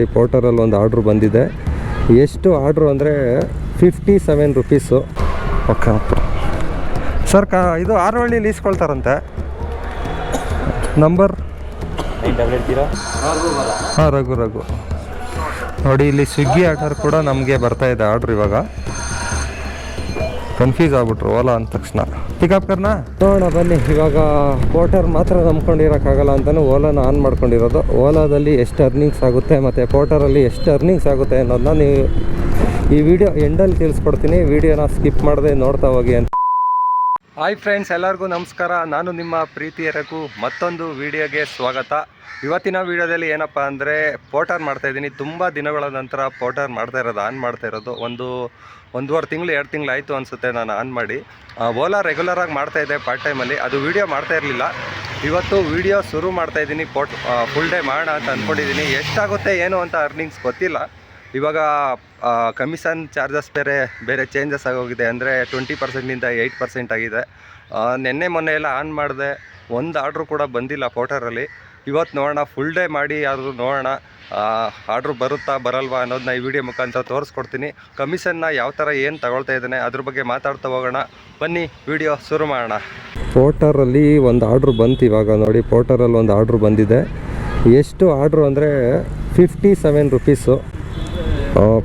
ನೋಡಿ ಪೋರ್ಟರಲ್ಲಿ ಒಂದು ಆರ್ಡ್ರ್ ಬಂದಿದೆ. ಎಷ್ಟು ಆರ್ಡ್ರು ಅಂದರೆ fifty seven rupees okay sir ಕ, ಇದು ಆರವಳ್ಳಿಲಿ ಇಸ್ಕೊಳ್ತಾರಂತೆ ನಂಬರ್ ಹಾಂ, ರಘು ರಘು. ನೋಡಿ, ಇಲ್ಲಿ ಸ್ವಿಗ್ಗಿ ಆರ್ಡರ್ ಕೂಡ ನಮಗೆ ಬರ್ತಾ ಇದೆ ಆರ್ಡ್ರ್ ಇವಾಗ. ಕನ್ಫ್ಯೂಸ್ ಆಗ್ಬಿಟ್ರು, ಓಲಾ ಅಂದ ತಕ್ಷಣ. ಪಿಕಪ್ ಕರ್ನ? ನೋಡೋಣ, ಬನ್ನಿ. ಇವಾಗ ಪೋರ್ಟರ್ ಮಾತ್ರ ನಂಬ್ಕೊಂಡಿರೋಕ್ಕಾಗಲ್ಲ ಅಂತಲೂ ಓಲಾನ ಆನ್ ಮಾಡ್ಕೊಂಡಿರೋದು. ಓಲಾದಲ್ಲಿ ಎಷ್ಟು ಅರ್ನಿಂಗ್ಸ್ ಆಗುತ್ತೆ ಮತ್ತು ಪೋರ್ಟರಲ್ಲಿ ಎಷ್ಟು ಅರ್ನಿಂಗ್ಸ್ ಆಗುತ್ತೆ ಅನ್ನೋದನ್ನ ನೀವು ಈ ವಿಡಿಯೋ ಎಂಡಲ್ಲಿ ತಿಳಿಸ್ಕೊಡ್ತೀನಿ. ವಿಡಿಯೋನ ಸ್ಕಿಪ್ ಮಾಡದೆ ನೋಡ್ತಾ ಹೋಗಿ ಅಂತ. ಹಾಯ್ ಫ್ರೆಂಡ್ಸ್ ಎಲ್ಲರಿಗೂ ನಮಸ್ಕಾರ. ನಾನು ನಿಮ್ಮ ಪ್ರೀತಿಯ ರಘು. ಮತ್ತೊಂದು ವಿಡಿಯೋಗೆ ಸ್ವಾಗತ. ಇವತ್ತಿನ ವಿಡಿಯೋದಲ್ಲಿ ಏನಪ್ಪ ಅಂದರೆ ಪೋಟರ್ ಮಾಡ್ತಾ ಇದ್ದೀನಿ. ತುಂಬ ದಿನಗಳ ನಂತರ ಪೋಟರ್ ಮಾಡ್ತಾ ಇರೋದು ಆನ್ ಮಾಡ್ತಾ ಇರೋದು. ಒಂದು ಒಂದೂವರೆ ತಿಂಗಳು, ಎರಡು ತಿಂಗಳು ಆಯಿತು ಅನಿಸುತ್ತೆ ನಾನು ಆನ್ ಮಾಡಿ. ಓಲಾ ರೆಗ್ಯುಲರಾಗಿ ಮಾಡ್ತಾ ಇದ್ದೆ ಪಾರ್ಟ್ ಟೈಮಲ್ಲಿ ಅದು ವಿಡಿಯೋ ಮಾಡ್ತಾ ಇರಲಿಲ್ಲ. ಇವತ್ತು ವಿಡಿಯೋ ಶುರು ಮಾಡ್ತಾ ಇದ್ದೀನಿ. ಪೋಟ್ ಫುಲ್ ಡೇ ಮಾಡೋಣ ಅಂತ ಅಂದ್ಕೊಂಡಿದ್ದೀನಿ ಎಷ್ಟಾಗುತ್ತೆ, ಏನು ಅಂತ ಅರ್ನಿಂಗ್ಸ್ ಗೊತ್ತಿಲ್ಲ. ಇವಾಗ ಕಮಿಷನ್ ಚಾರ್ಜಸ್ ಬೇರೆ ಬೇರೆ ಚೇಂಜಸ್ ಆಗೋಗಿದೆ ಅಂದರೆ ಟ್ವೆಂಟಿ ಪರ್ಸೆಂಟಿಂದ ಏಯ್ಟ್ ಪರ್ಸೆಂಟ್ ಆಗಿದೆ. ನಿನ್ನೆ ಮೊನ್ನೆ ಎಲ್ಲ ಆನ್ ಮಾಡಿದೆ, ಒಂದು ಆರ್ಡ್ರು ಕೂಡ ಬಂದಿಲ್ಲ ಪೋಟರಲ್ಲಿ ಇವತ್ತು ನೋಡೋಣ ಫುಲ್ ಡೇ ಮಾಡಿ ಯಾರು ನೋಡೋಣ ಆರ್ಡ್ರು ಬರುತ್ತಾ ಬರಲ್ವಾ ಅನ್ನೋದನ್ನ ಈ ವಿಡಿಯೋ ಮುಖಾಂತರ ತೋರಿಸ್ಕೊಡ್ತೀನಿ. ಕಮಿಷನ್ನ ಯಾವ ಥರ ಏನು ತಗೊಳ್ತಾ ಇದ್ದಾನೆ ಅದ್ರ ಬಗ್ಗೆ ಮಾತಾಡ್ತಾ ಹೋಗೋಣ. ಬನ್ನಿ ವಿಡಿಯೋ ಶುರು ಮಾಡೋಣ. ಪೋಟರಲ್ಲಿ ಒಂದು ಆರ್ಡ್ರು ಬಂತು ಇವಾಗ ನೋಡಿ ಪೋಟರಲ್ಲಿ ಒಂದು ಆರ್ಡ್ರು ಬಂದಿದೆ. ಎಷ್ಟು ಆರ್ಡ್ರು ಅಂದರೆ ಫಿಫ್ಟಿ ಸೆವೆನ್ ರುಪೀಸು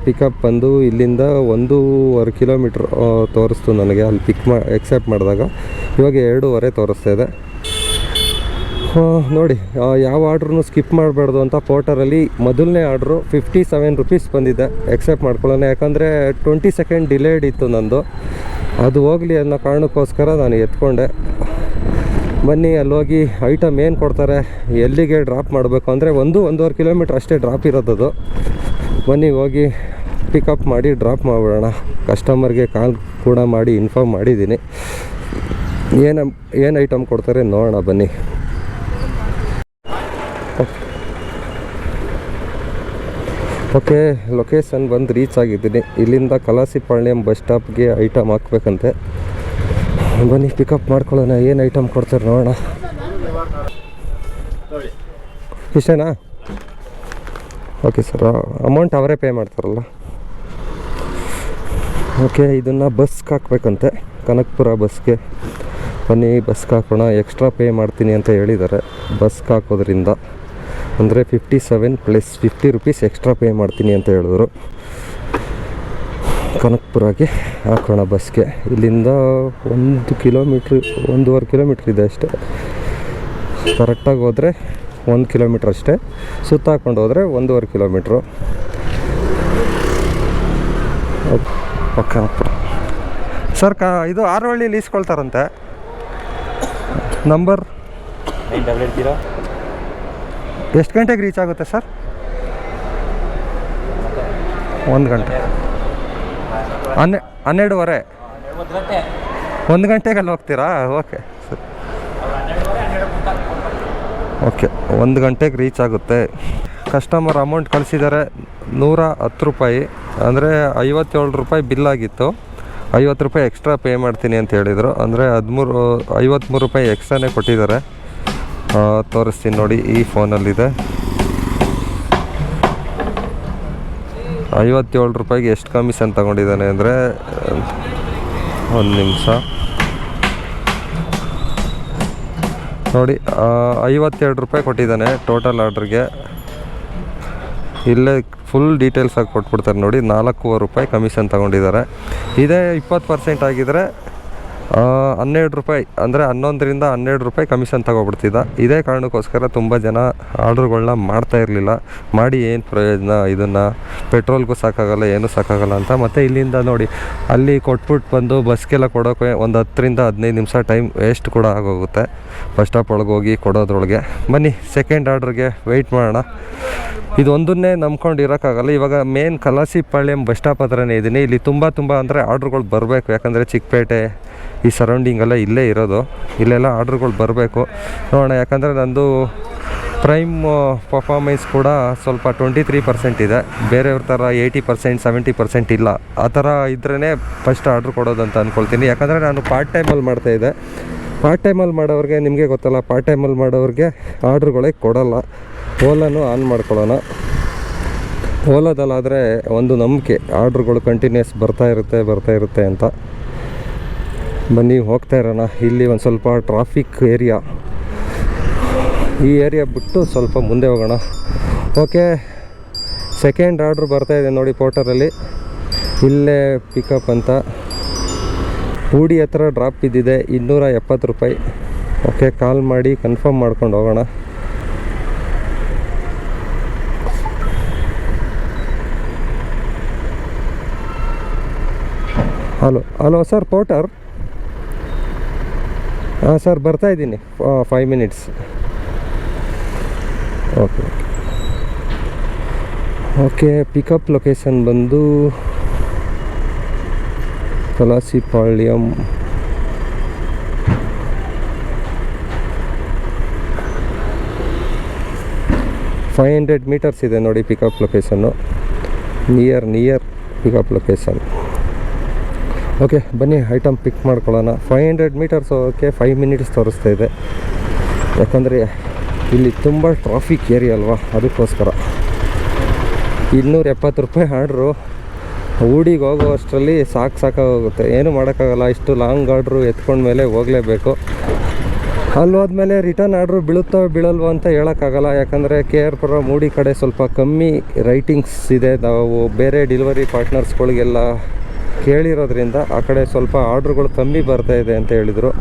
ಪಿಕಪ್ ಬಂದು ಇಲ್ಲಿಂದ ಒಂದೂವರೆ ಕಿಲೋಮೀಟ್ರ್ ತೋರಿಸ್ತು ನನಗೆ. ಅಲ್ಲಿ ಪಿಕ್ ಮಾ ಎಕ್ಸೆಪ್ಟ್ ಮಾಡಿದಾಗ ಇವಾಗ ಎರಡೂವರೆ ತೋರಿಸ್ತಾ ಇದೆ. ನೋಡಿ ಯಾವ ಆರ್ಡ್ರೂ ಸ್ಕಿಪ್ ಮಾಡಬಾರ್ದು ಅಂತ ಪೋರ್ಟರಲ್ಲಿ ಮೊದಲನೇ ಆರ್ಡ್ರು ಫಿಫ್ಟಿ ಸೆವೆನ್ ರುಪೀಸ್ ಬಂದಿದೆ. ಎಕ್ಸೆಪ್ಟ್ ಮಾಡ್ಕೊಳ್ಳೋಣ. ಯಾಕಂದರೆ ಟ್ವೆಂಟಿ ಸೆಕೆಂಡ್ ಡಿಲೇಡ್ ಇತ್ತು ನಂದು. ಅದು ಹೋಗಲಿ ಅನ್ನೋ ಕಾರಣಕ್ಕೋಸ್ಕರ ನಾನು ಎತ್ಕೊಂಡೆ. ಬನ್ನಿ ಅಲ್ಲಿ ಹೋಗಿ ಐಟಮ್ ಏನು ಕೊಡ್ತಾರೆ, ಎಲ್ಲಿಗೆ ಡ್ರಾಪ್ ಮಾಡಬೇಕು ಅಂದರೆ ಒಂದು, ಒಂದೂವರೆ ಕಿಲೋಮೀಟ್ರ್ ಅಷ್ಟೇ ಡ್ರಾಪ್ ಇರೋದದು ಬನ್ನಿ, ಹೋಗಿ ಪಿಕಪ್ ಮಾಡಿ ಡ್ರಾಪ್ ಮಾಡಿಬಿಡೋಣ. ಕಸ್ಟಮರ್ಗೆ ಕಾಲ್ ಕೂಡ ಮಾಡಿ ಇನ್ಫಾರ್ಮ್ ಮಾಡಿದ್ದೀನಿ. ಏನು ಏನು ಐಟಮ್ ಕೊಡ್ತಾರೆ ನೋಡೋಣ, ಬನ್ನಿ. ಓಕೆ ಲೊಕೇಶನ್ ಬಂದು ರೀಚ್ ಆಗಿದ್ದೀನಿ. ಇಲ್ಲಿಂದ ಕಲಾಸಿಪಾಳ್ಯಂ ಬಸ್ ಸ್ಟಾಪ್ಗೆ ಐಟಮ್ ಹಾಕ್ಬೇಕಂತೆ. ಬನ್ನಿ ಪಿಕಪ್ ಮಾಡ್ಕೊಳ್ಳೋಣ, ಏನು ಐಟಮ್ ಕೊಡ್ತಾರೆ ನೋಡೋಣ. ಇಷ್ಟೇನಾ? ಓಕೆ ಸರ್ ಅಮೌಂಟ್ ಅವರೇ ಪೇ ಮಾಡ್ತಾರಲ್ಲ? ಓಕೆ ಇದನ್ನು ಬಸ್ಗೆ ಹಾಕ್ಬೇಕಂತೆ. ಕನಕಪುರ ಬಸ್ಗೆ ಬನ್ನಿ ಬಸ್ಗೆ ಹಾಕೋಣ. ಎಕ್ಸ್ಟ್ರಾ ಪೇ ಮಾಡ್ತೀನಿ ಅಂತ ಹೇಳಿದ್ದಾರೆ. ಬಸ್ಗೆ ಹಾಕೋದ್ರಿಂದ ಅಂದರೆ fifty seven plus fifty rupees extra pay ಮಾಡ್ತೀನಿ ಅಂತ ಹೇಳಿದ್ರು. ಕನಕಪುರಗೆ ಹಾಕೋಣ ಬಸ್ಗೆ ಇಲ್ಲಿಂದ ಒಂದು ಕಿಲೋಮೀಟ್ರ್ ಒಂದೂವರೆ ಕಿಲೋಮೀಟ್ರ್ ಇದೆ ಅಷ್ಟೇ. ಕರೆಕ್ಟಾಗಿ ಹೋದರೆ ಒಂದು ಕಿಲೋಮೀಟ್ರ್ ಅಷ್ಟೇ. ಸುತ್ತ ಹಾಕ್ಕೊಂಡು ಹೋದರೆ ಒಂದೂವರೆ ಕಿಲೋಮೀಟ್ರು. ಓಕೆ ಸರ್, ಕ, ಇದು ಆರವಳ್ಳಿಲಿ ಇಸ್ಕೊಳ್ತಾರಂತೆ. ನಂಬರ್? ಎಷ್ಟು ಗಂಟೆಗೆ ರೀಚ್ ಆಗುತ್ತೆ ಸರ್? ಒಂದು ಗಂಟೆ. ಹನ್ನೆ, ಹನ್ನೆರಡುವರೆ. ಒಂದು ಗಂಟೆಗೆ ಅಲ್ಲಿ ಹೋಗ್ತೀರಾ? ಓಕೆ ಸರಿ ಓಕೆ, ಒಂದು ಗಂಟೆಗೆ ರೀಚ್ ಆಗುತ್ತೆ. ಕಸ್ಟಮರ್ ಅಮೌಂಟ್ ಕಳಿಸಿದ್ದಾರೆ ನೂರ ಹತ್ತು ರೂಪಾಯಿ, ಅಂದರೆ ಐವತ್ತೇಳು ರೂಪಾಯಿ ಬಿಲ್ ಆಗಿತ್ತು. ಐವತ್ತು ರೂಪಾಯಿ ಎಕ್ಸ್ಟ್ರಾ ಪೇ ಮಾಡ್ತೀನಿ ಅಂತ ಹೇಳಿದರು. ಅಂದರೆ ಹದಿಮೂರು ಐವತ್ತ್ಮೂರು ರೂಪಾಯಿ ಎಕ್ಸ್ಟ್ರಾನೇ ಕೊಟ್ಟಿದ್ದಾರೆ. ತೋರಿಸ್ತೀನಿ ನೋಡಿ, ಈ ಫೋನಲ್ಲಿದೆ ಐವತ್ತೇಳು ರೂಪಾಯಿಗೆ ಎಷ್ಟು ಕಮಿಷನ್ ತಗೊಂಡಿದ್ದಾನೆ ಅಂದರೆ, ಒಂದು ನಿಮಿಷ. ನೋಡಿ ಐವತ್ತೆರಡು ರೂಪಾಯಿ ಕೊಟ್ಟಿದ್ದಾನೆ ಟೋಟಲ್ ಆರ್ಡ್ರಿಗೆ ಇಲ್ಲೇ ಫುಲ್ ಡೀಟೇಲ್ಸ್ ಆಗಿ ಕೊಟ್ಬಿಡ್ತಾರೆ ನೋಡಿ ನಾಲ್ಕೂವರೆ ರೂಪಾಯಿ ಕಮಿಷನ್ ತಗೊಂಡಿದ್ದಾರೆ. ಇದೇ ಇಪ್ಪತ್ತು ಪರ್ಸೆಂಟ್ ಆಗಿದ್ರೆ ಆ, ಹನ್ನೆರಡು ರೂಪಾಯಿ, ಅಂದರೆ ಹನ್ನೊಂದರಿಂದ ಹನ್ನೆರಡು ರೂಪಾಯಿ ಕಮಿಷನ್ ತಗೊಬಿಡ್ತಿದ್ದ. ಇದೇ ಕಾರಣಕ್ಕೋಸ್ಕರ ತುಂಬ ಜನ ಆರ್ಡ್ರ್ಗಳನ್ನ ಮಾಡ್ತಾ ಇರಲಿಲ್ಲ. ಮಾಡಿ ಏನು ಪ್ರಯೋಜನ? ಇದನ್ನು ಪೆಟ್ರೋಲ್ಗೂ ಸಾಕಾಗಲ್ಲ, ಏನೂ ಸಾಕಾಗಲ್ಲ ಅಂತ. ಮತ್ತು ಇಲ್ಲಿಂದ ನೋಡಿ, ಅಲ್ಲಿ ಕೊಟ್ಬಿಟ್ಟು ಬಂದು ಬಸ್ಗೆಲ್ಲ ಕೊಡೋಕೆ ಒಂದು ಹತ್ತರಿಂದ ಹದಿನೈದು ನಿಮಿಷ ಟೈಮ್ ವೇಸ್ಟ್ ಕೂಡ ಆಗೋಗುತ್ತೆ. ಬಸ್ ಸ್ಟಾಪ್ ಒಳಗೆ ಹೋಗಿ ಕೊಡೋದ್ರೊಳಗೆ. ಬನ್ನಿ ಸೆಕೆಂಡ್ ಆರ್ಡ್ರಿಗೆ ವೆಯ್ಟ್ ಮಾಡೋಣ. ಇದೊಂದನ್ನೇ ನಂಬ್ಕೊಂಡು ಇರೋಕ್ಕಾಗಲ್ಲ ಇವಾಗ ಮೇನ್ ಕಲಾಸಿಪಾಳ್ಯಂ ಬಸ್ ಸ್ಟಾಪ್ ಹತ್ರನೇ ಇದ್ದೀನಿ ಇಲ್ಲಿ ತುಂಬ ತುಂಬ ಅಂದರೆ ಆರ್ಡ್ರ್ಗಳು ಬರಬೇಕು. ಯಾಕಂದರೆ ಚಿಕ್ಕಪೇಟೆ ಈ ಸರೌಂಡಿಂಗ್ ಎಲ್ಲ ಇಲ್ಲೇ ಇರೋದು. ಇಲ್ಲೆಲ್ಲ ಆರ್ಡ್ರ್ಗಳು ಬರಬೇಕು. ನೋಡೋಣ, ಯಾಕಂದರೆ ನಂದು ಪ್ರೈಮ್ ಪರ್ಫಾರ್ಮೆನ್ಸ್ ಕೂಡ ಸ್ವಲ್ಪ ಟ್ವೆಂಟಿ ತ್ರೀ ಪರ್ಸೆಂಟ್ ಇದೆ. ಬೇರೆಯವ್ರ ಥರ ಏಯ್ಟಿ ಪರ್ಸೆಂಟ್ ಸೆವೆಂಟಿ ಪರ್ಸೆಂಟ್ ಇಲ್ಲ. ಆ ಥರ ಇದ್ರೇ ಫಸ್ಟ್ ಆರ್ಡ್ರ್ ಕೊಡೋದಂತ ಅಂದ್ಕೊಳ್ತೀನಿ ಯಾಕಂದರೆ ನಾನು ಪಾರ್ಟ್ ಟೈಮಲ್ಲಿ ಮಾಡ್ತಾಯಿದ್ದೆ ಪಾರ್ಟ್ ಟೈಮಲ್ಲಿ ಮಾಡೋರಿಗೆ ನಿಮಗೆ ಗೊತ್ತಲ್ಲ ಪಾರ್ಟ್ ಟೈಮಲ್ಲಿ ಮಾಡೋರಿಗೆ ಆರ್ಡ್ರುಗಳೇ ಕೊಡೋಲ್ಲ. ಓಲಾನು ಆನ್ ಮಾಡ್ಕೊಳ್ಳೋಣ. ಓಲಾದಲ್ಲಾದರೆ ಒಂದು ನಂಬಿಕೆ, ಆರ್ಡ್ರುಗಳು ಕಂಟಿನ್ಯೂಸ್ ಬರ್ತಾ ಇರುತ್ತೆ ಬರ್ತಾ ಇರುತ್ತೆ ಅಂತ. ಬನ್ನಿ ಹೋಗ್ತಾ ಇರೋಣ. ಇಲ್ಲಿ ಒಂದು ಸ್ವಲ್ಪ ಟ್ರಾಫಿಕ್ ಏರಿಯಾ ಈ ಏರಿಯಾ ಬಿಟ್ಟು ಸ್ವಲ್ಪ ಮುಂದೆ ಹೋಗೋಣ. ಓಕೆ ಸೆಕೆಂಡ್ ಆರ್ಡ್ರ್ ಬರ್ತಾ ಇದೆ ನೋಡಿ ಪೋರ್ಟರಲ್ಲಿ ಇಲ್ಲೇ ಪಿಕಪ್ ಅಂತ. ಹೂಡಿ ಹತ್ರ ಡ್ರಾಪ್ ಇದ್ದಿದೆ ಇನ್ನೂರ ಎಪ್ಪತ್ತು ರೂಪಾಯಿ. ಓಕೆ ಕಾಲ್ ಮಾಡಿ ಕನ್ಫರ್ಮ್ ಮಾಡ್ಕೊಂಡು ಹೋಗೋಣ. ಹಲೋ ಹಲೋ ಸರ್ ಪೋರ್ಟರ್ ಹಾಂ, ಸರ್, ಬರ್ತಾ ಇದ್ದೀನಿ. Five minutes okay okay pickup location ಬಂದು ಕಲಾಸಿಪಾಳ್ಯಂ ಫೈವ್ ಹಂಡ್ರೆಡ್ ಮೀಟರ್ಸ್ ಇದೆ ನೋಡಿ pickup location near near pickup location okay, ಬನ್ನಿ ಐಟಮ್ ಪಿಕ್ ಮಾಡ್ಕೊಳ್ಳೋಣ. Five hundred meters okay five minutes ತೋರಿಸ್ತಾ ಇದೆ. ಯಾಕಂದರೆ ಇಲ್ಲಿ ತುಂಬ ಟ್ರಾಫಿಕ್ ಏರಿಯಾ ಅಲ್ವಾ? ಅದಕ್ಕೋಸ್ಕರ. ಇನ್ನೂರ ಎಪ್ಪತ್ತು ರೂಪಾಯಿ ಆರ್ಡ್ರು. ಊಡಿಗೆ ಹೋಗೋ ಅಷ್ಟರಲ್ಲಿ ಸಾಕು ಸಾಕಾಗೋಗುತ್ತೆ ಏನು ಮಾಡೋಕ್ಕಾಗಲ್ಲ, ಇಷ್ಟು ಲಾಂಗ್ ಆರ್ಡ್ರು ಎತ್ಕೊಂಡ್ಮೇಲೆ ಹೋಗಲೇಬೇಕು. ಅಲ್ಲಿ ಹೋದ್ಮೇಲೆ ರಿಟರ್ನ್ ಆರ್ಡ್ರು ಬೀಳುತ್ತೋ ಬೀಳಲ್ವೋ ಅಂತ ಹೇಳೋಕ್ಕಾಗಲ್ಲ. ಯಾಕಂದರೆ ಕೆ ಆರ್ ಪುರ ಮೂಡಿ ಕಡೆ ಸ್ವಲ್ಪ ಕಮ್ಮಿ ರೈಟಿಂಗ್ಸ್ ಇದೆ. ನಾವು ಬೇರೆ ಡೆಲಿವರಿ ಪಾರ್ಟ್ನರ್ಸ್ಗಳಿಗೆಲ್ಲ ಕೇಳಿರೋದ್ರಿಂದ ಆ ಕಡೆ ಸ್ವಲ್ಪ ಆರ್ಡ್ರುಗಳು ಕಮ್ಮಿ ಬರ್ತಾ ಇದೆ ಅಂತ ಹೇಳಿದರು.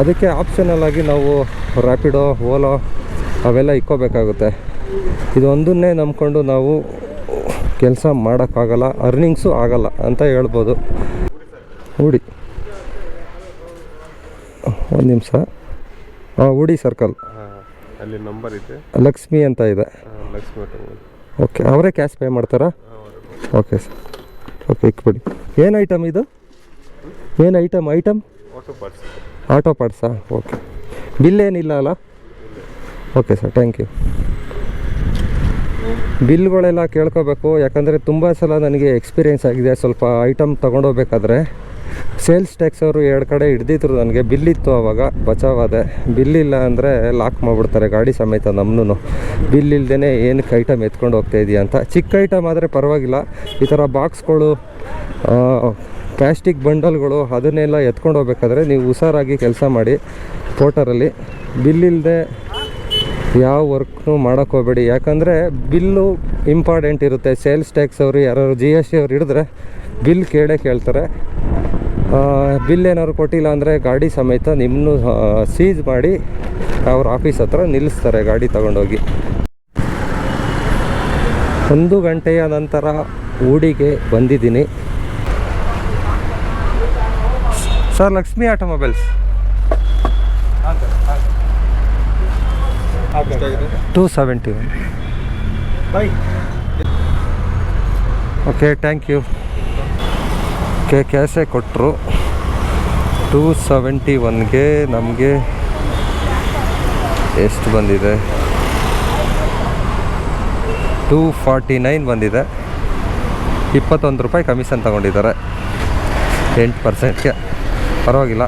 ಅದಕ್ಕೆ ಆಪ್ಷನಲ್ ಆಗಿ ನಾವು ರ್ಯಾಪಿಡೋ ಓಲೋ ಅವೆಲ್ಲ ಇಕ್ಕೋಬೇಕಾಗುತ್ತೆ. ಇದೊಂದನ್ನೇ ನಂಬ್ಕೊಂಡು ನಾವು ಕೆಲಸ ಮಾಡೋಕ್ಕಾಗಲ್ಲ ಅರ್ನಿಂಗ್ಸು ಆಗಲ್ಲ ಅಂತ ಹೇಳ್ಬೋದು. ಉಡಿ. ಒಂದು ನಿಮಿಷ. ಹಾಂ ಉಡಿ ಸರ್ಕಲ್ ಅಲ್ಲಿ ನಂಬರ್ ಇದೆ. ಲಕ್ಷ್ಮಿ ಅಂತ ಇದೆ. ಲಕ್ಷ್ಮಿ ಓಕೆ ಅವರೇ ಕ್ಯಾಶ್ ಪೇ ಮಾಡ್ತಾರಾ? ಓಕೆ ಸರ್ ಓಕೆ ಇಕ್ಬಿಡಿ ಏನು ಐಟಮ್ ಇದು? ಏನು item item auto parts auto ಪಾರ್ಟ್ಸಾ okay bill ಏನಿಲ್ಲ ಅಲ್ಲ? ಓಕೆ ಸರ್ ಥ್ಯಾಂಕ್ ಯು ಬಿಲ್ಗಳೆಲ್ಲ ಕೇಳ್ಕೋಬೇಕು. ಯಾಕಂದರೆ ತುಂಬ ಸಲ ನನಗೆ ಎಕ್ಸ್ಪೀರಿಯೆನ್ಸ್ ಆಗಿದೆ. ಸ್ವಲ್ಪ ಐಟಮ್ ತೊಗೊಂಡೋಗ್ಬೇಕಾದ್ರೆ. ಸೇಲ್ಸ್ ಟ್ಯಾಕ್ಸ್ ಅವರು ಎರಡು ಕಡೆ ಹಿಡ್ದಿದ್ರು ನನಗೆ. ಬಿಲ್ ಇತ್ತು ಅವಾಗ. ಬಚಾವಾದೆ ಬಿಲ್ ಇಲ್ಲ ಅಂದರೆ ಲಾಕ್ ಮಾಡಿಬಿಡ್ತಾರೆ ಗಾಡಿ ಸಮೇತ ನಮ್ಮನ್ನು ಬಿಲ್ ಇಲ್ದೇ ಏನಕ್ಕೆ ಐಟಮ್ ಎತ್ಕೊಂಡು ಹೋಗ್ತಾ ಇದೆಯಾ ಅಂತ. ಚಿಕ್ಕ ಐಟಮ್ ಆದರೆ ಪರವಾಗಿಲ್ಲ. ಈ ಥರ ಬಾಕ್ಸ್ಗಳು ಪ್ಲಾಸ್ಟಿಕ್ ಬಂಡಲ್ಗಳು ಅದನ್ನೆಲ್ಲ ಎತ್ಕೊಂಡು ಹೋಗ್ಬೇಕಾದ್ರೆ ನೀವು ಹುಷಾರಾಗಿ ಕೆಲಸ ಮಾಡಿ ಪೋಟರಲ್ಲಿ ಬಿಲ್ ಇಲ್ಲದೆ ಯಾವ ವರ್ಕ್ನು ಮಾಡೋಕ್ಕೆ ಹೋಗಬೇಡಿ. ಯಾಕಂದರೆ ಬಿಲ್ಲು ಇಂಪಾರ್ಟೆಂಟ್ ಇರುತ್ತೆ. ಸೇಲ್ಸ್ ಟ್ಯಾಕ್ಸ್ ಅವರು ಯಾರು ಜಿ ಎಸ್ ಟಿ ಅವ್ರು ಹಿಡಿದ್ರೆ ಬಿಲ್ ಕೇಳೇ ಕೇಳ್ತಾರೆ. ಬಿಲ್ ಏನಾದ್ರು ಕೊಟ್ಟಿಲ್ಲ ಅಂದರೆ ಗಾಡಿ ಸಮೇತ ನಿಮ್ಮನ್ನು ಸೀಜ್ ಮಾಡಿ ಅವ್ರ ಆಫೀಸ್ ಹತ್ರ ನಿಲ್ಲಿಸ್ತಾರೆ ಗಾಡಿ ತಗೊಂಡೋಗಿ. ಒಂದು ಗಂಟೆಯ ನಂತರ ಊಡಿಗೆ ಬಂದಿದ್ದೀನಿ. Sir Lakshmi automobiles. Two seventy one. Okay thank you. Okay ಕ್ಯಾಶೇ ಕೊಟ್ಟರು. ಟೂ ಸೆವೆಂಟಿ ಒನ್ಗೆ ನಮಗೆ ಎಷ್ಟು ಬಂದಿದೆ? ಟೂ ಫಾರ್ಟಿ ನೈನ್ ಬಂದಿದೆ. ಇಪ್ಪತ್ತೊಂದು ರೂಪಾಯಿ ಕಮಿಷನ್ ತಗೊಂಡಿದ್ದಾರೆ. ಎಂಟು ಪರ್ಸೆಂಟ್ಗೆ ಪರವಾಗಿಲ್ಲ.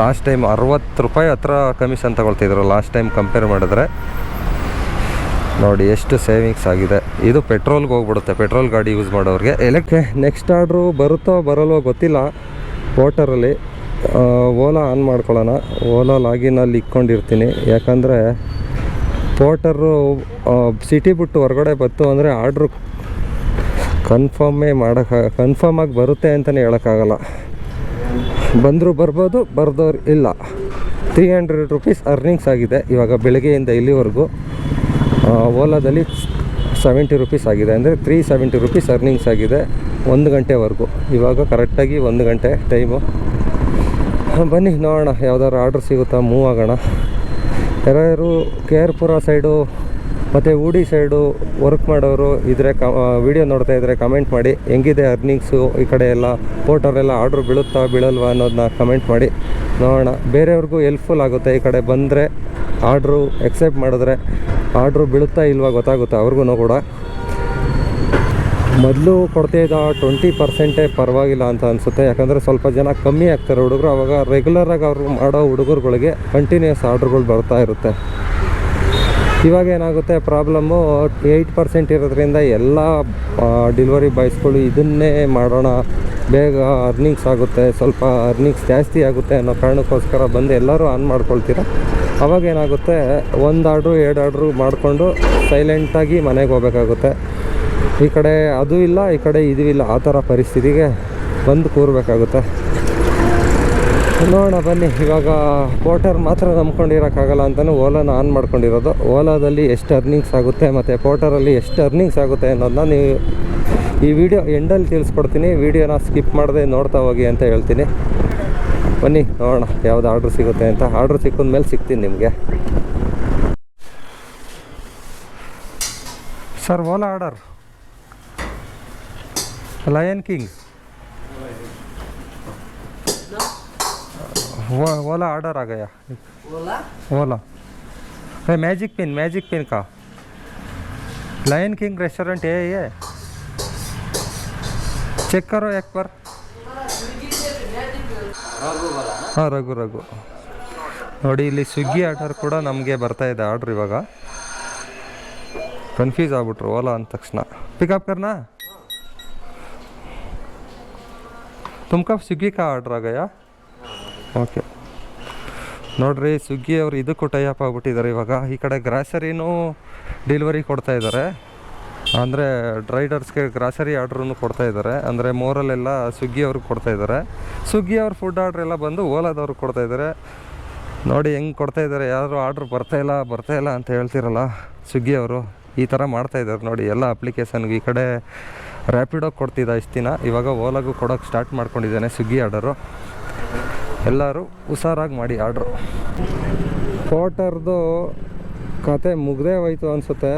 ಲಾಸ್ಟ್ ಟೈಮ್ ಅರವತ್ತು ರೂಪಾಯಿ ಹತ್ರ ಕಮಿಷನ್ ತಗೊಳ್ತಿದ್ರು. ಲಾಸ್ಟ್ ಟೈಮ್ ಕಂಪೇರ್ ಮಾಡಿದ್ರೆ. ನೋಡಿ ಎಷ್ಟು ಸೇವಿಂಗ್ಸ್ ಆಗಿದೆ. ಇದು ಪೆಟ್ರೋಲ್ಗೆ ಹೋಗ್ಬಿಡುತ್ತೆ. ಪೆಟ್ರೋಲ್ ಗಾಡಿ ಯೂಸ್ ಮಾಡೋರಿಗೆ. ಎಲೆಕ್ಟ್ರಿ ನೆಕ್ಸ್ಟ್ ಆರ್ಡ್ರು ಬರುತ್ತೋ ಬರಲ್ವೋ ಗೊತ್ತಿಲ್ಲ. ವೋಟರಲ್ಲಿ ಓಲಾ ಆನ್ ಮಾಡ್ಕೊಳ್ಳೋಣ. ಓಲಾ ಲಾಗಿನಲ್ಲಿ ಇಕ್ಕೊಂಡಿರ್ತೀನಿ. ಯಾಕಂದರೆ ಪೋರ್ಟರು ಸಿಟಿ ಬಿಟ್ಟು ಹೊರಗಡೆ ಬತ್ತು ಅಂದರೆ ಆರ್ಡ್ರು ಕನ್ಫರ್ಮೇ ಮಾಡೋಕ್ಕ ಕನ್ಫರ್ಮ್ ಆಗಿ ಬರುತ್ತೆ ಅಂತಲೇ ಹೇಳೋಕ್ಕಾಗಲ್ಲ. ಬಂದರೂ ಬರ್ಬೋದು, ಬರ್ದವ್ರು ಇಲ್ಲ. ತ್ರೀ ಹಂಡ್ರೆಡ್ ರುಪೀಸ್ ಅರ್ನಿಂಗ್ಸ್ ಆಗಿದೆ ಇವಾಗ ಬೆಳಗ್ಗೆಯಿಂದ ಇಲ್ಲಿವರೆಗೂ. ಓಲಾದಲ್ಲಿ ಸೆವೆಂಟಿ ರುಪೀಸ್ ಆಗಿದೆ ಅಂದರೆ ತ್ರೀ ಸೆವೆಂಟಿ ರುಪೀಸ್ ಅರ್ನಿಂಗ್ಸ್ ಆಗಿದೆ ಒಂದು ಗಂಟೆವರೆಗೂ. ಇವಾಗ ಕರೆಕ್ಟಾಗಿ ಒಂದು ಗಂಟೆ ಟೈಮು ಬನ್ನಿ, ನೋಡೋಣ ಯಾವ್ದಾದ್ರು ಆರ್ಡ್ರ್ ಸಿಗುತ್ತಾ ಮೂವ್ ಆಗೋಣ. ಯಾರ್ಯಾರು ಕೆ ಆರ್ ಪುರ ಸೈಡು ಮತ್ತು ಊಡಿ ಸೈಡು ವರ್ಕ್ ಮಾಡೋರು ಇದ್ರೆ ಕ ವಿಡಿಯೋ ನೋಡ್ತಾ ಇದ್ದರೆ ಕಮೆಂಟ್ ಮಾಡಿ. ಹೆಂಗಿದೆ ಅರ್ನಿಂಗ್ಸು ಈ ಕಡೆ ಎಲ್ಲ ಪೋರ್ಟರೆಲ್ಲ ಆರ್ಡ್ರ್ ಬೀಳುತ್ತಾ, ಬೀಳಲ್ವಾ ಅನ್ನೋದನ್ನ ಕಮೆಂಟ್ ಮಾಡಿ. ನೋಡೋಣ. ಬೇರೆಯವ್ರಿಗೂ ಹೆಲ್ಪ್ಫುಲ್ ಆಗುತ್ತೆ ಈ ಕಡೆ ಬಂದರೆ ಆರ್ಡ್ರು ಎಕ್ಸೆಪ್ಟ್ ಮಾಡಿದ್ರೆ. ಆರ್ಡ್ರು ಬೀಳುತ್ತಾ ಇಲ್ವಾ ಗೊತ್ತಾಗುತ್ತೆ, ಅವ್ರಿಗೂ ಕೂಡ. ಮೊದಲು ಕೊಡ್ತಿದ್ದ ಟ್ವೆಂಟಿ ಪರ್ಸೆಂಟೇ ಪರವಾಗಿಲ್ಲ ಅಂತ ಅನಿಸುತ್ತೆ, ಯಾಕಂದರೆ ಸ್ವಲ್ಪ ಜನ ಕಮ್ಮಿ ಆಗ್ತಾರೆ ಹುಡುಗರು, ಅವಾಗ ರೆಗ್ಯುಲರಾಗಿ ಅವ್ರು ಮಾಡೋ ಹುಡುಗರುಗಳಿಗೆ ಕಂಟಿನ್ಯೂಸ್ ಆರ್ಡ್ರ್ಗಳು ಬರ್ತಾ ಇರುತ್ತೆ. ಇವಾಗ ಏನಾಗುತ್ತೆ, ಪ್ರಾಬ್ಲಮ್ಮು ಏಯ್ಟ್ ಪರ್ಸೆಂಟ್ ಇರೋದ್ರಿಂದ ಎಲ್ಲ ಡೆಲಿವರಿ ಬಾಯ್ಸ್ಗಳು ಇದನ್ನೇ ಮಾಡೋಣ, ಬೇಗ ಅರ್ನಿಂಗ್ಸ್ ಆಗುತ್ತೆ, ಸ್ವಲ್ಪ ಅರ್ನಿಂಗ್ಸ್ ಜಾಸ್ತಿ ಆಗುತ್ತೆ ಅನ್ನೋ ಕಾರಣಕ್ಕೋಸ್ಕರ ಬಂದು ಎಲ್ಲರೂ ಆನ್ ಮಾಡ್ಕೊಳ್ತೀರ? ಅವಾಗ ಏನಾಗುತ್ತೆ, ಒಂದು ಆರ್ಡ್ರು ಎರಡು ಆರ್ಡ್ರು ಮಾಡಿಕೊಂಡು ಸೈಲೆಂಟಾಗಿ ಮನೆಗೆ ಹೋಗ್ಬೇಕಾಗುತ್ತೆ. ಈ ಕಡೆ ಅದು ಇಲ್ಲ, ಈ ಕಡೆ ಇದು ಇಲ್ಲ, ಆ ಥರ ಪರಿಸ್ಥಿತಿಗೆ ಬಂದು ಕೂರಬೇಕಾಗುತ್ತೆ. ನೋಡೋಣ, ಬನ್ನಿ. ಇವಾಗ ಪೋರ್ಟರ್ ಮಾತ್ರ ನಂಬ್ಕೊಂಡಿರೋಕ್ಕಾಗಲ್ಲ ಅಂತಲೇ ಓಲಾನ ಆನ್ ಮಾಡ್ಕೊಂಡಿರೋದು. ಓಲಾದಲ್ಲಿ ಎಷ್ಟು ಅರ್ನಿಂಗ್ಸ್ ಆಗುತ್ತೆ ಮತ್ತು ಪೋರ್ಟರಲ್ಲಿ ಎಷ್ಟು ಅರ್ನಿಂಗ್ಸ್ ಆಗುತ್ತೆ ಅನ್ನೋದನ್ನ ನೀವು ಈ ವಿಡಿಯೋ ಎಂಡಲ್ಲಿ ತಿಳಿಸ್ಕೊಡ್ತೀನಿ. ವಿಡಿಯೋನ ಸ್ಕಿಪ್ ಮಾಡದೆ ನೋಡ್ತಾ ಹೋಗಿ ಅಂತ ಹೇಳ್ತೀನಿ. ಬನ್ನಿ ನೋಡೋಣ ಯಾವ್ದು ಆರ್ಡ್ರ್ ಸಿಗುತ್ತೆ ಅಂತ ಆರ್ಡ್ರ್ ಸಿಕ್ಕಿದ ಮೇಲೆ ಸಿಗ್ತೀನಿ ನಿಮಗೆ sir Ola order Lion King वो ओला ऑर्डर आ गया ओला ओला अरे मैजिक पिन मैजिक पिन का लायन किंग रेस्टोरेंट है ये चेक करो एक बार ಹಾಂ, ರಘು ರಘು. ನೋಡಿ, ಇಲ್ಲಿ ಸ್ವಿಗ್ಗಿ ಆರ್ಡರ್ ಕೂಡ ನಮಗೆ ಬರ್ತಾ ಇದೆ ಆರ್ಡ್ರ್ ಇವಾಗ. ಕನ್ಫ್ಯೂಸ್ ಆಗ್ಬಿಟ್ರು, ಓಲಾ ಅಂದ ತಕ್ಷಣ. ಪಿಕಪ್ ಕರ್ನಾ? ತುಮ್ಕ ಸ್ವಿಗ್ಗಿ ಕಾ ಆರ್ಡ್ರ್ ಆಗಯಾ? ಓಕೆ ನೋಡ್ರಿ ಸ್ವಿಗ್ಗಿ ಅವರು ಇದಕ್ಕೂ ಟೈಅಪ್ ಆಗ್ಬಿಟ್ಟಿದ್ದಾರೆ ಇವಾಗ. ಈ ಕಡೆ ಗ್ರಾಸರಿನೂ ಡೆಲಿವರಿ ಕೊಡ್ತಾ ಇದ್ದಾರೆ. ಅಂದರೆ ರೈಡರ್ಸ್ಗೆ ಗ್ರಾಸರಿ ಆರ್ಡ್ರೂ ಕೊಡ್ತಾ ಇದ್ದಾರೆ. ಅಂದರೆ ಮೋರಲ್ಲೆಲ್ಲ ಸ್ವಿಗ್ಗಿ ಅವ್ರಿಗೆ ಕೊಡ್ತಾ ಇದ್ದಾರೆ. ಸ್ವಿಗ್ಗಿ ಅವ್ರ ಫುಡ್ ಆರ್ಡ್ರ್ ಎಲ್ಲ ಬಂದು ಓಲಾದವ್ರಿಗೆ ಕೊಡ್ತಾ ಇದ್ದಾರೆ. ನೋಡಿ ಹೆಂಗೆ ಕೊಡ್ತಾ ಇದ್ದಾರೆ. ಯಾರು ಆರ್ಡ್ರ್ ಬರ್ತಾ ಇಲ್ಲ ಬರ್ತಾ ಇಲ್ಲ ಅಂತ ಹೇಳ್ತಿರಲ್ಲ ಸ್ವಿಗ್ಗಿ ಅವರು. ಈ ಥರ ಮಾಡ್ತಾ ಇದ್ದಾರೆ ನೋಡಿ, ಎಲ್ಲ ಅಪ್ಲಿಕೇಶನ್ಗೆ ಈ ಕಡೆ ರ್ಯಾಪಿಡೋ ಕೊಡ್ತಿದ್ದ ಇಷ್ಟು ದಿನ. ಇವಾಗ ಓಲಾಗೂ ಕೊಡೋಕ್ಕೆ ಸ್ಟಾರ್ಟ್ ಮಾಡ್ಕೊಂಡಿದ್ದಾನೆ ಸ್ವಿಗ್ಗಿ ಆರ್ಡರು ಎಲ್ಲರೂ ಹುಷಾರಾಗಿ ಮಾಡಿ ಆರ್ಡ್ರು ಕೋಟರ್ದು ಕತೆ ಮುಗ್ದೇ ಹೋಯ್ತು ಅನಿಸುತ್ತೆ.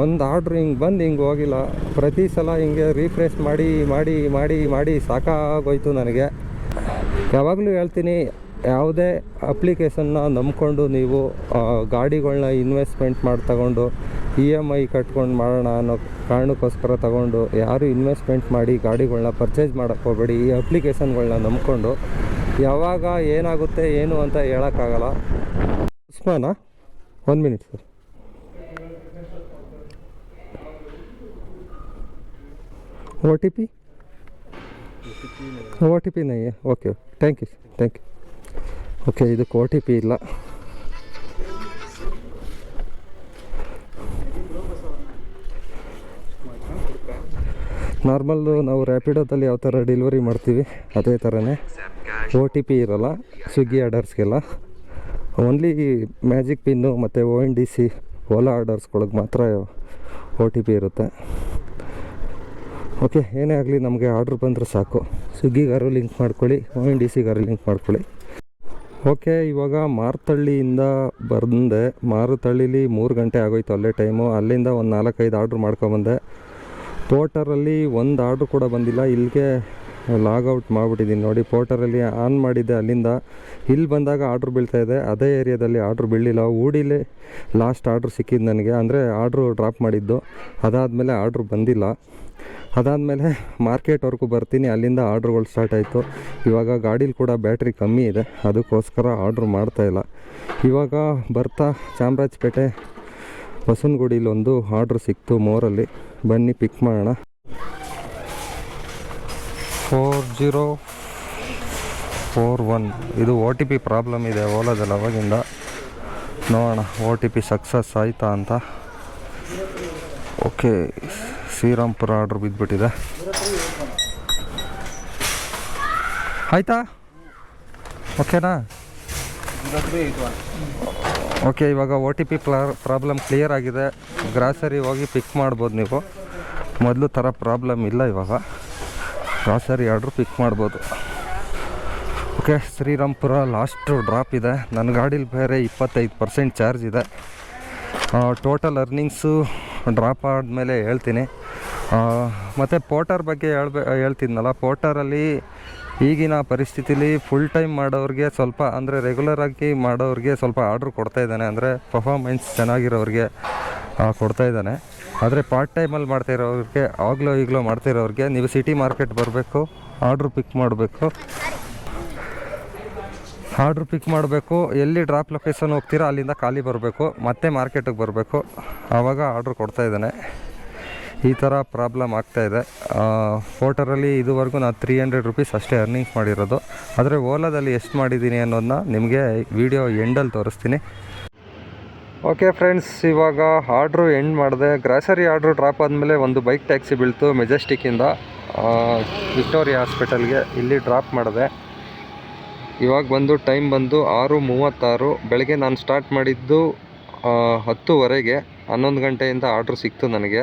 ಒಂದು ಆರ್ಡ್ರ್ ಹಿಂಗೆ ಬಂದು ಹಿಂಗೆ ಹೋಗಿಲ್ಲ. ಪ್ರತಿ ಸಲ ಹಿಂಗೆ ರೀಫ್ರೆಶ್ ಮಾಡಿ ಮಾಡಿ ಮಾಡಿ ಮಾಡಿ ಸಾಕಾಗೋಯ್ತು ನನಗೆ. ಯಾವಾಗಲೂ ಹೇಳ್ತೀನಿ, ಯಾವುದೇ ಅಪ್ಲಿಕೇಶನ್ನ ನಂಬ್ಕೊಂಡು ನೀವು ಗಾಡಿಗಳನ್ನ ಗಾಡಿಗಳ್ನ ಇನ್ವೆಸ್ಟ್ಮೆಂಟ್ ಮಾಡಿ, ತಗೊಂಡು ಇ ಎಂ ಐ ಕಟ್ಕೊಂಡು ಮಾಡೋಣ ಅನ್ನೋ ಕಾರಣಕ್ಕೋಸ್ಕರ ತಗೊಂಡು, ಯಾರು ಇನ್ವೆಸ್ಟ್ಮೆಂಟ್ ಮಾಡಿ ಗಾಡಿಗಳನ್ನ ಪರ್ಚೇಸ್ ಮಾಡೋಕ್ಕೆ ಹೋಗಬೇಡಿ, ಈ ಅಪ್ಲಿಕೇಶನ್ಗಳನ್ನ ನಂಬ್ಕೊಂಡು, ಯಾವಾಗ ಏನಾಗುತ್ತೆ, ಏನು ಅಂತ ಹೇಳೋಕ್ಕಾಗಲ್ಲ. ಉಸ್ಮಾನ, ಒಂದು minute sir O T P O T P ನೈ okay thank you thank you okay ಇದಕ್ಕೆ ಓ ಟಿ ಪಿ ಇಲ್ಲ ನಾರ್ಮಲ್ಲು ನಾವು ರ್ಯಾಪಿಡೋದಲ್ಲಿ ಯಾವ ಥರ ಡೆಲಿವರಿ ಮಾಡ್ತೀವಿ ಅದೇ ಥರನೇ ಓ ಟಿ ಪಿ ಇರೋಲ್ಲ ಸ್ವಿಗ್ಗಿ ಆರ್ಡರ್ಸ್ಗೆಲ್ಲ ಓನ್ಲಿ ಮ್ಯಾಜಿಕ್ ಪಿನ್ನು ಮತ್ತು O N D C Ola ಆರ್ಡರ್ಸ್ಗಳಿಗೆ ಮಾತ್ರ ಓ ಟಿ ಪಿ ಇರುತ್ತೆ ಓಕೆ, ಏನೇ ಆಗಲಿ ನಮಗೆ ಆರ್ಡ್ರ್ ಬಂದರೆ ಸಾಕು. ಸ್ವಿಗ್ಗಿಗಾರು ಲಿಂಕ್ ಮಾಡ್ಕೊಳ್ಳಿ ಓ ಎನ್ ಡಿ ಸಿಗಾರು ಲಿಂಕ್ ಮಾಡ್ಕೊಳ್ಳಿ. ಓಕೆ, ಇವಾಗ ಮಾರ್ತಳ್ಳಿಯಿಂದ ಬಂದೆ. ಮಾರುತಳ್ಳಿಲಿ ಮೂರು ಗಂಟೆ ಆಗೋಯ್ತು ಅಲ್ಲೇ ಟೈಮು. ಅಲ್ಲಿಂದ ಒಂದು ನಾಲ್ಕೈದು ಆರ್ಡ್ರ್ ಮಾಡ್ಕೊಬಂದೆ. ಪೋರ್ಟರಲ್ಲಿ ಒಂದು ಆರ್ಡ್ರ್ ಕೂಡ ಬಂದಿಲ್ಲ. ಇಲ್ಲಿಗೆ ಲಾಗೌಟ್ ಮಾಡಿಬಿಟ್ಟಿದ್ದೀನಿ ನೋಡಿ. ಪೋರ್ಟರಲ್ಲಿ ಆನ್ ಮಾಡಿದ್ದೆ ಅಲ್ಲಿಂದ. ಇಲ್ಲಿ ಬಂದಾಗ ಆರ್ಡ್ರ್ ಇದೆ. ಅದೇ ಏರಿಯಾದಲ್ಲಿ ಆರ್ಡ್ರ್ ಬೀಳಲಿಲ್ಲ. ಊಡಿಲಿ ಲಾಸ್ಟ್ ಆರ್ಡ್ರ್ ಸಿಕ್ಕಿದ್ದು ನನಗೆ. ಅಂದರೆ ಆರ್ಡ್ರು ಡ್ರಾಪ್ ಮಾಡಿದ್ದು. ಅದಾದಮೇಲೆ ಆರ್ಡ್ರ್ ಬಂದಿಲ್ಲ. ಅದಾದಮೇಲೆ ಮಾರ್ಕೆಟ್ವರೆಗೂ ಬರ್ತೀನಿ, ಅಲ್ಲಿಂದ ಆರ್ಡ್ರ್ಗಳು ಸ್ಟಾರ್ಟ್ ಆಯಿತು. ಇವಾಗ ಗಾಡೀಲಿ ಕೂಡ ಬ್ಯಾಟ್ರಿ ಕಮ್ಮಿ ಇದೆ, ಅದಕ್ಕೋಸ್ಕರ ಆರ್ಡ್ರ್ ಮಾಡ್ತಾಯಿಲ್ಲ ಇವಾಗ ಬರ್ತಾ ಚಾಮರಾಜಪೇಟೆ ಬಸವನಗುಡಿಲಿ ಒಂದು ಆರ್ಡ್ರ್ ಸಿಕ್ತು ಮೋರಲ್ಲಿ. ಬನ್ನಿ ಪಿಕ್ ಮಾಡೋಣ. ಫೋರ್ ಜೀರೋ ಫೋರ್ ಒನ್ ಇದು ಓ ಟಿ ಪಿ ಪ್ರಾಬ್ಲಮ್ ಇದೆ ಓಲಾದಲ್ಲಿ ಅವಾಗಿಂದ. ನೋಡೋಣ ಓ ಟಿ ಪಿ ಸಕ್ಸಸ್ ಆಯಿತಾ ಅಂತ. ಓಕೆ ಶ್ರೀರಾಮ್ಪುರ ಆರ್ಡ್ರ್ ಬಿದ್ದುಬಿಟ್ಟಿದೆ ಆಯ್ತಾ? ಓಕೆನಾ? ಓಕೆ, ಇವಾಗ O T P problem clear ಆಗಿದೆ. ಗ್ರಾಸರಿ ಹೋಗಿ ಪಿಕ್ ಮಾಡ್ಬೋದು ನೀವು. ಮೊದಲು ಥರ ಪ್ರಾಬ್ಲಮ್ ಇಲ್ಲ ಇವಾಗ. ಗ್ರಾಸರಿ ಆರ್ಡ್ರ್ ಪಿಕ್ ಮಾಡ್ಬೋದು. ಓಕೆ ಶ್ರೀರಾಮ್ಪುರ ಲಾಸ್ಟ್ ಡ್ರಾಪ್ ಇದೆ. ನನ್ನ ಗಾಡೀಲಿ ಬೇರೆ ಇಪ್ಪತ್ತೈದು ಪರ್ಸೆಂಟ್ ಚಾರ್ಜ್ ಇದೆ. ಟೋಟಲ್ ಅರ್ನಿಂಗ್ಸು ಡ್ರಾಪ್ ಆದಮೇಲೆ ಹೇಳ್ತೀನಿ. ಮತ್ತು ಪೋಟರ್ ಬಗ್ಗೆ ಹೇಳ್ಬೇ, ಹೇಳ್ತಿದ್ನಲ್ಲ ಪೋಟರಲ್ಲಿ ಈಗಿನ ಪರಿಸ್ಥಿತಿಲಿ ಫುಲ್ ಟೈಮ್ ಮಾಡೋರಿಗೆ ಸ್ವಲ್ಪ, ಅಂದರೆ ರೆಗ್ಯುಲರಾಗಿ ಮಾಡೋರಿಗೆ ಸ್ವಲ್ಪ ಆರ್ಡ್ರ್ ಕೊಡ್ತಾ ಇದ್ದಾನೆ, ಅಂದರೆ ಪರ್ಫಾರ್ಮೆನ್ಸ್ ಚೆನ್ನಾಗಿರೋರಿಗೆ ಕೊಡ್ತಾ ಇದ್ದಾನೆ. ಆದರೆ ಪಾರ್ಟ್ ಟೈಮಲ್ಲಿ ಮಾಡ್ತಾ ಇರೋರಿಗೆ ಆಗಲೋ ಈಗಲೋ ಮಾಡ್ತಾ ಇರೋರಿಗೆ ನೀವು ಸಿಟಿ ಮಾರ್ಕೆಟ್ ಬರಬೇಕು ಆರ್ಡ್ರ್ ಪಿಕ್ ಮಾಡಬೇಕು. ಆರ್ಡ್ರ್ ಪಿಕ್ ಮಾಡಬೇಕು. ಎಲ್ಲಿ ಡ್ರಾಪ್ ಲೊಕೇಶನ್ ಹೋಗ್ತೀರಾ ಅಲ್ಲಿಂದ ಖಾಲಿ ಬರಬೇಕು. ಮತ್ತೆ ಮಾರ್ಕೆಟಿಗೆ ಬರಬೇಕು. ಆವಾಗ ಆರ್ಡ್ರ್ ಕೊಡ್ತಾ ಇದ್ದಾನೆ. ಈ ಥರ ಪ್ರಾಬ್ಲಮ್ ಆಗ್ತಾಯಿದೆ ಫೋಟೋರಲ್ಲಿ ಇದುವರೆಗೂ ನಾನು ತ್ರೀ ಹಂಡ್ರೆಡ್ ರುಪೀಸ್ ಅಷ್ಟೇ ಅರ್ನಿಂಗ್ಸ್ ಮಾಡಿರೋದು. ಆದರೆ ಓಲಾದಲ್ಲಿ ಎಷ್ಟು ಮಾಡಿದ್ದೀನಿ ಅನ್ನೋದನ್ನ ನಿಮಗೆ ವಿಡಿಯೋ ಎಂಡಲ್ಲಿ ತೋರಿಸ್ತೀನಿ. ಓಕೆ ಫ್ರೆಂಡ್ಸ್ ಇವಾಗ ಆರ್ಡ್ರು ಎಂಡ್ ಮಾಡಿದೆ. ಗ್ರಾಸರಿ ಆರ್ಡ್ರು ಡ್ರಾಪ್ ಆದಮೇಲೆ ಒಂದು ಬೈಕ್ ಟ್ಯಾಕ್ಸಿ ಬೀಳ್ತು ಮೆಜೆಸ್ಟಿಕ್ಕಿಂದ ವಿಕ್ಟೋರಿಯಾ ಹಾಸ್ಪಿಟಲ್ಗೆ ಇಲ್ಲಿ ಡ್ರಾಪ್ ಮಾಡಿದೆ. ಇವಾಗ ಬಂದು ಟೈಮ್ ಬಂದು ಆರು ಮೂವತ್ತಾರು, ಬೆಳಗ್ಗೆ ನಾನು ಸ್ಟಾರ್ಟ್ ಮಾಡಿದ್ದು ಹತ್ತುವರೆಗೆ, ಹನ್ನೊಂದು ಗಂಟೆಯಿಂದ ಆರ್ಡ್ರ್ ಸಿಕ್ತು ನನಗೆ.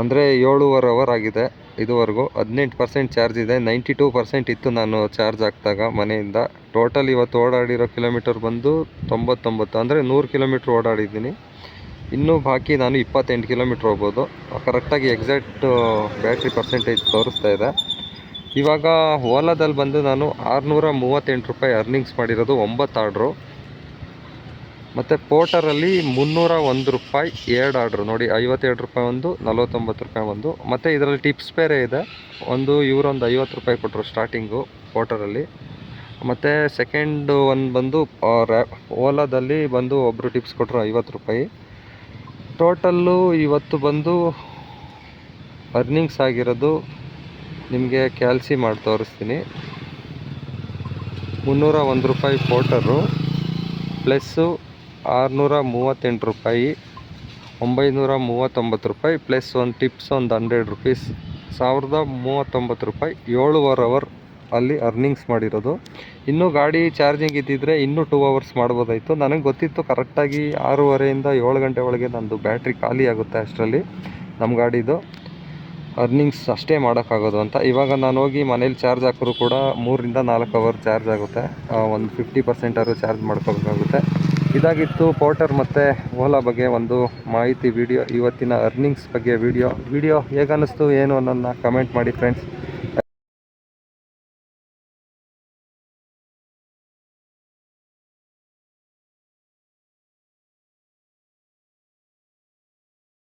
ಅಂದರೆ ಏಳುವರೆ ಅವರ್ ಆಗಿದೆ ಇದುವರೆಗೂ. ಹದಿನೆಂಟು ಪರ್ಸೆಂಟ್ ಚಾರ್ಜ್ ಇದೆ. ನೈಂಟಿ ಟೂ ಪರ್ಸೆಂಟ್ ಇತ್ತು ನಾನು ಚಾರ್ಜ್ ಹಾಕ್ದಾಗ ಮನೆಯಿಂದ. ಟೋಟಲ್ ಇವತ್ತು ಓಡಾಡಿರೋ ಕಿಲೋಮೀಟರ್ ಬಂದು ತೊಂಬತ್ತೊಂಬತ್ತು, ಅಂದರೆ ನೂರು ಕಿಲೋಮೀಟ್ರ್ ಓಡಾಡಿದ್ದೀನಿ. ಇನ್ನೂ ಬಾಕಿ ನಾನು ಇಪ್ಪತ್ತೆಂಟು ಕಿಲೋಮೀಟ್ರ್ ಹೋಗ್ಬೋದು. ಕರೆಕ್ಟಾಗಿ ಎಕ್ಸಾಕ್ಟ್ ಬ್ಯಾಟ್ರಿ ಪರ್ಸೆಂಟೇಜ್ ತೋರಿಸ್ತಾ ಇದೆ. ಇವಾಗ ಓಲಾದಲ್ಲಿ ಬಂದು ನಾನು ಆರುನೂರ ಮೂವತ್ತೆಂಟು ರೂಪಾಯಿ ಅರ್ನಿಂಗ್ಸ್ ಮಾಡಿರೋದು ಒಂಬತ್ತು ಆರ್ಡ್ರು ಮತ್ತು ಪೋಟರಲ್ಲಿ ಮುನ್ನೂರ ಒಂದು ರೂಪಾಯಿ ಎರಡು ಆರ್ಡ್ರು ನೋಡಿ, ಐವತ್ತೆರಡು ರೂಪಾಯಿ ಒಂದು, ನಲವತ್ತೊಂಬತ್ತು ರೂಪಾಯಿ ಒಂದು. ಮತ್ತು ಇದರಲ್ಲಿ ಟಿಪ್ಸ್ ಬೇರೆ ಇದೆ. ಒಂದು, ಇವರೊಂದು ಐವತ್ತು ರೂಪಾಯಿ ಕೊಟ್ಟರು ಸ್ಟಾರ್ಟಿಂಗು ಪೋಟರಲ್ಲಿ ಮತ್ತು ಸೆಕೆಂಡ್ ಒಂದು ಬಂದು ಓಲಾದಲ್ಲಿ ಬಂದು ಒಬ್ಬರು ಟಿಪ್ಸ್ ಕೊಟ್ಟರು ಐವತ್ತು ರೂಪಾಯಿ. ಟೋಟಲ್ಲು ಇವತ್ತು ಬಂದು ಅರ್ನಿಂಗ್ಸ್ ಆಗಿರೋದು ನಿಮಗೆ ಕ್ಯಾಲ್ಸಿ ಮಾಡಿ ತೋರಿಸ್ತೀನಿ. ಮುನ್ನೂರ ಒಂದು ರೂಪಾಯಿ ಫೋಟರು ಪ್ಲಸ್ಸು ಆರುನೂರ ಮೂವತ್ತೆಂಟು ರೂಪಾಯಿ, ಒಂಬೈನೂರ ಮೂವತ್ತೊಂಬತ್ತು ರೂಪಾಯಿ ಪ್ಲಸ್ ಒಂದು ಟಿಪ್ಸ್ ಒಂದು ಹಂಡ್ರೆಡ್ ರುಪೀಸ್ ಸಾವಿರದ ಮೂವತ್ತೊಂಬತ್ತು ರೂಪಾಯಿ ಏಳುವರೆ ಅವರ್ ಅಲ್ಲಿ ಅರ್ನಿಂಗ್ಸ್ ಮಾಡಿರೋದು. ಇನ್ನೂ ಗಾಡಿ ಚಾರ್ಜಿಂಗ್ ಇದ್ದಿದ್ರೆ ಇನ್ನೂ ಟೂ ಅವರ್ಸ್ ಮಾಡ್ಬೋದಾಯಿತು. ನನಗೆ ಗೊತ್ತಿತ್ತು ಕರೆಕ್ಟಾಗಿ ಆರೂವರೆಯಿಂದ ಏಳು ಗಂಟೆ ಒಳಗೆ ನನ್ನದು ಬ್ಯಾಟ್ರಿ ಖಾಲಿ ಆಗುತ್ತೆ ಅಷ್ಟರಲ್ಲಿ ನಮ್ಮ ಗಾಡಿದು. ಅರ್ನಿಂಗ್ಸ್ ಅಷ್ಟೇ ಮಾಡೋಕ್ಕಾಗೋದು ಅಂತ. ಇವಾಗ ನಾನು ಹೋಗಿ ಮನೇಲಿ ಚಾರ್ಜ್ ಹಾಕಿದ್ರು ಕೂಡ ಮೂರರಿಂದ ನಾಲ್ಕು ಅವರ್ ಚಾರ್ಜ್ ಆಗುತ್ತೆ. ಒಂದು ಫಿಫ್ಟಿ ಪರ್ಸೆಂಟಾದ್ರು ಚಾರ್ಜ್ ಮಾಡ್ಕೋಬೇಕಾಗುತ್ತೆ. ಇದಾಗಿತ್ತು ಪೋರ್ಟರ್ ಮತ್ತು ಓಲಾ ಬಗ್ಗೆ ಒಂದು ಮಾಹಿತಿ ವಿಡಿಯೋ ಇವತ್ತಿನ ಅರ್ನಿಂಗ್ಸ್ ಬಗ್ಗೆ ವಿಡಿಯೋ ವಿಡಿಯೋ ಹೇಗನ್ನಿಸ್ತು, ಏನು ಅನ್ನೋದನ್ನ ಕಮೆಂಟ್ ಮಾಡಿ ಫ್ರೆಂಡ್ಸ್